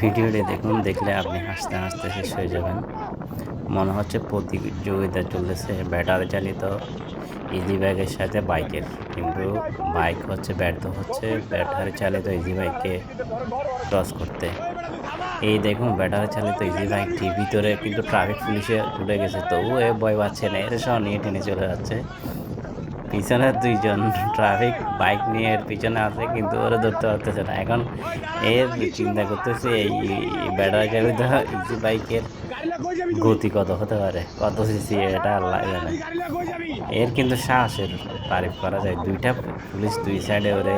ভিডিওটি দেখুন, দেখলে আপনি হাসতে হাসতে শেষ হয়ে যাবেন। মনে হচ্ছে প্রতিযোগিতা চলতেছে, ব্যাটারি চালিত ইজি বাইকের সাথে বাইকের। কিন্তু বাইক হচ্ছে ব্যর্থ হচ্ছে, ব্যাটারি চালিত ইজি বাইককে ক্রস করতে। এই দেখুন, ব্যাটারি চালিত ইজি বাইকটি ভিতরে কিন্তু ট্রাফিক পুলিশে উঠে গেছে। তবুও এ ভয় পাচ্ছে না, এর সব নিয়ে টেনে চলে যাচ্ছে। পিছনে দুইজন ট্রাফিক বাইক নিয়ে এর পিছনে আছে, কিন্তু ওরা ধরতে পারতেছে না। এখন এর চিন্তা করতেছে এই ব্যাটারি চালিত ইজি বাইকের গতি কত হতে পারে, কত সিসি এটা আল্লাহ জানে। এর কিন্তু সাহসের তারিফ করা যায়। দুইটা পুলিশ দুই সাইডে ওরে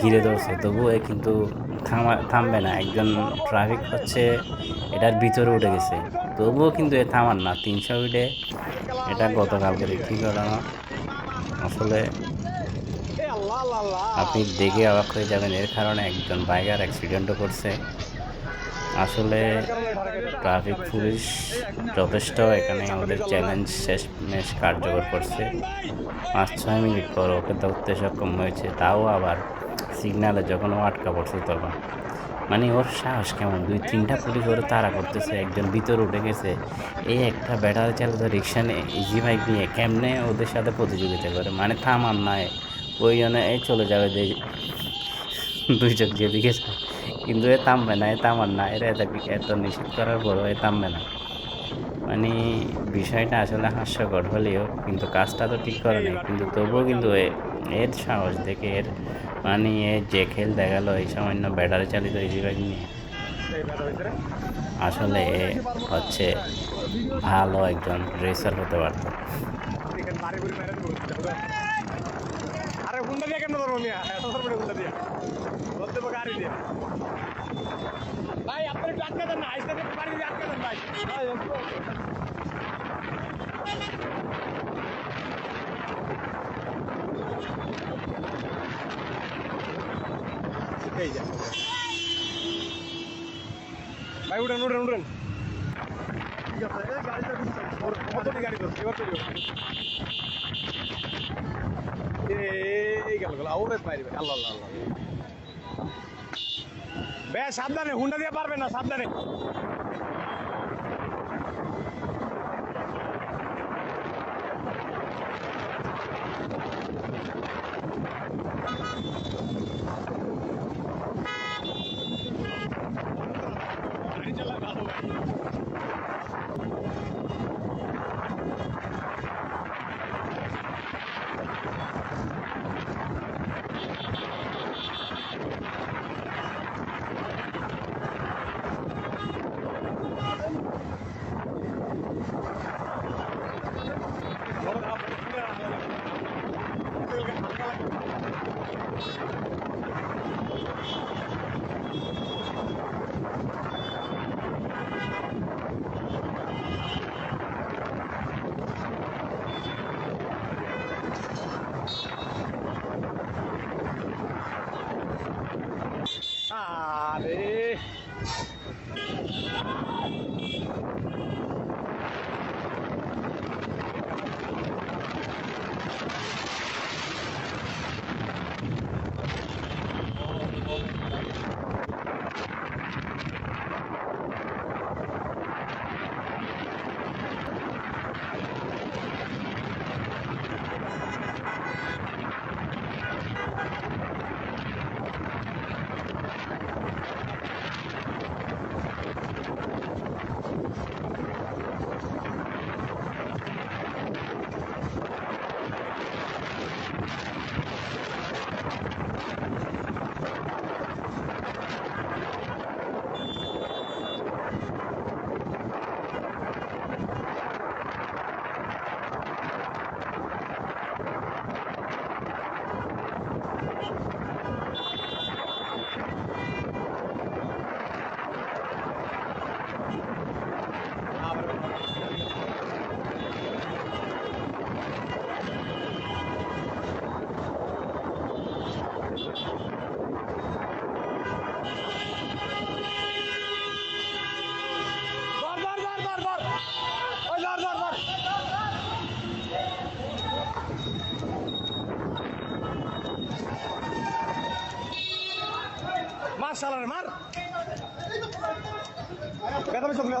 ঘিরে ধরছে, তবুও এ কিন্তু থামা থামবে না। একজন ট্রাফিক হচ্ছে, এটার ভিতরে উঠে গেছে। তবুও কিন্তু এ থামার না। তিনশো উঠে এটা গতকালকে কি ঘটনা আসলে আপনি দেখে অবাক হয়ে যাবেন, এর কারণে একজন বাইকার অ্যাক্সিডেন্টও করছে। আসলে ট্রাফিক পুলিশ যথেষ্ট, এখানে আমাদের চ্যালেঞ্জ শেষ মেশ কার্যকর করছে। পাঁচ, ছয় মিনিট পর ওকে ধরতে সক্ষম হয়েছে, তাও আবার সিগনালে যখন আটকা পড়ছে তখন। মানে ওর সাহস কেমন? দুই তিনটা পুলিশ ওরা তাড়া করতেছে, একজন ভিতরে উঠে গেছে। এই একটা ব্যাটারি চালিত রিক্সা নিয়ে ইজি বাইক নিয়ে কেমনে ওদের সাথে প্রতিযোগিতা করে? মানে থামার নাই ওই জন্য এই চলে যাবে দে- দুই চোখ যেদিকে কিন্তু এ থামবে না, এ থামার না এর এত এত নিষেধ করার পরও এ থামবে না। মানে বিষয়টা আসলে হাস্যকর হলেও কিন্তু কাজটা তো ঠিক করে নেই। কিন্তু তবুও কিন্তু এ- এর সাহস দেখে এর মানে এ যে খেল দেখাল, এই সামান্য ব্যাটারি চালিত ইজি বাইক নিয়ে। আসলে এ হচ্ছে ভালো একজন রেসার হতে পারতো। ভাই দেন না আটকে দেন, ভাই। এই যা। ভাই উঠেন উঠেন উঠেন কতটি এবার চলিও এই আল্লাহ বে সাবধানে হুন্ডা দিয়ে পারবে না সাবধানে আরে মার। শালারে মার সঙ্গে